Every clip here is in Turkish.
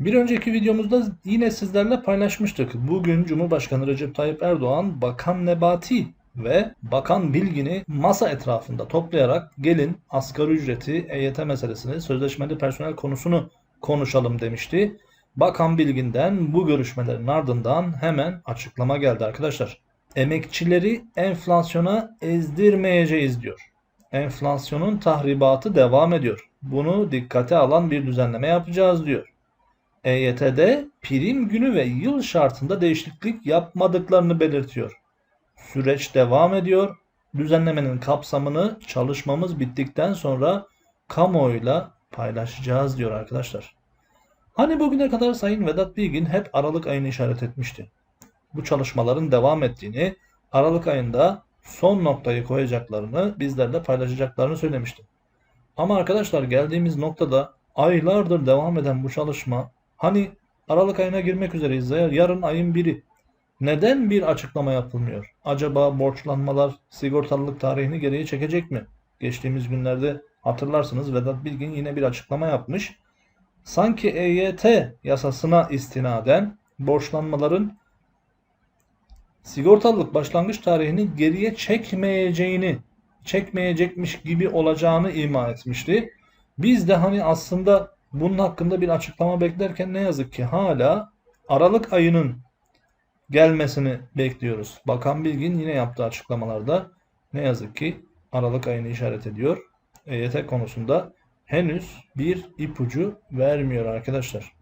Bir önceki videomuzda yine sizlerle paylaşmıştık. Bugün Cumhurbaşkanı Recep Tayyip Erdoğan Bakan Nebati ve Bakan Bilgin'i masa etrafında toplayarak gelin asgari ücreti, EYT meselesini, sözleşmeli personel konusunu konuşalım demişti. Bakan Bilgin'den bu görüşmelerin ardından hemen açıklama geldi arkadaşlar. Emekçileri enflasyona ezdirmeyeceğiz diyor. Enflasyonun tahribatı devam ediyor. Bunu dikkate alan bir düzenleme yapacağız diyor. EYT'de prim günü ve yıl şartında değişiklik yapmadıklarını belirtiyor. Süreç devam ediyor. Düzenlemenin kapsamını çalışmamız bittikten sonra kamuoyuyla paylaşacağız diyor arkadaşlar. Hani bugüne kadar Sayın Vedat Bilgin hep Aralık ayını işaret etmişti. Bu çalışmaların devam ettiğini, Aralık ayında son noktayı koyacaklarını, bizlerle paylaşacaklarını söylemişti. Ama arkadaşlar geldiğimiz noktada aylardır devam eden bu çalışma hani Aralık ayına girmek üzereyiz ya, yarın ayın biri. Neden bir açıklama yapılmıyor? Acaba borçlanmalar sigortalılık tarihini geriye çekecek mi? Geçtiğimiz günlerde hatırlarsınız Vedat Bilgin yine bir açıklama yapmış. Sanki EYT yasasına istinaden borçlanmaların sigortalılık başlangıç tarihini geriye çekmeyeceğini, çekmeyecekmiş gibi olacağını ima etmişti. Biz de hani aslında bunun hakkında bir açıklama beklerken ne yazık ki hala Aralık ayının gelmesini bekliyoruz. Bakan Bilgin yine yaptığı açıklamalarda ne yazık ki Aralık ayını işaret ediyor. EYT konusunda henüz bir ipucu vermiyor arkadaşlar.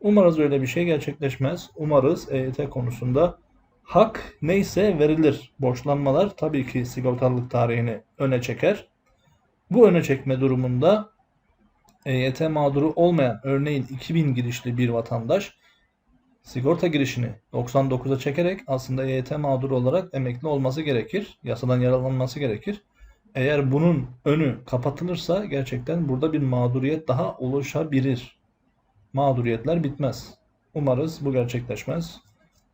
Umarız öyle bir şey gerçekleşmez. Umarız EYT konusunda hak neyse verilir. Borçlanmalar tabii ki sigortalılık tarihini öne çeker. Bu öne çekme durumunda EYT mağduru olmayan örneğin 2000 girişli bir vatandaş sigorta girişini 99'a çekerek aslında EYT mağduru olarak emekli olması gerekir. Yasadan yararlanması gerekir. Eğer bunun önü kapatılırsa gerçekten burada bir mağduriyet daha oluşabilir. Mağduriyetler bitmez. Umarız bu gerçekleşmez.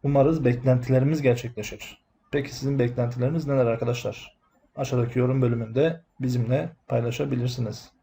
Umarız beklentilerimiz gerçekleşir. Peki sizin beklentileriniz neler arkadaşlar? Aşağıdaki yorum bölümünde bizimle paylaşabilirsiniz.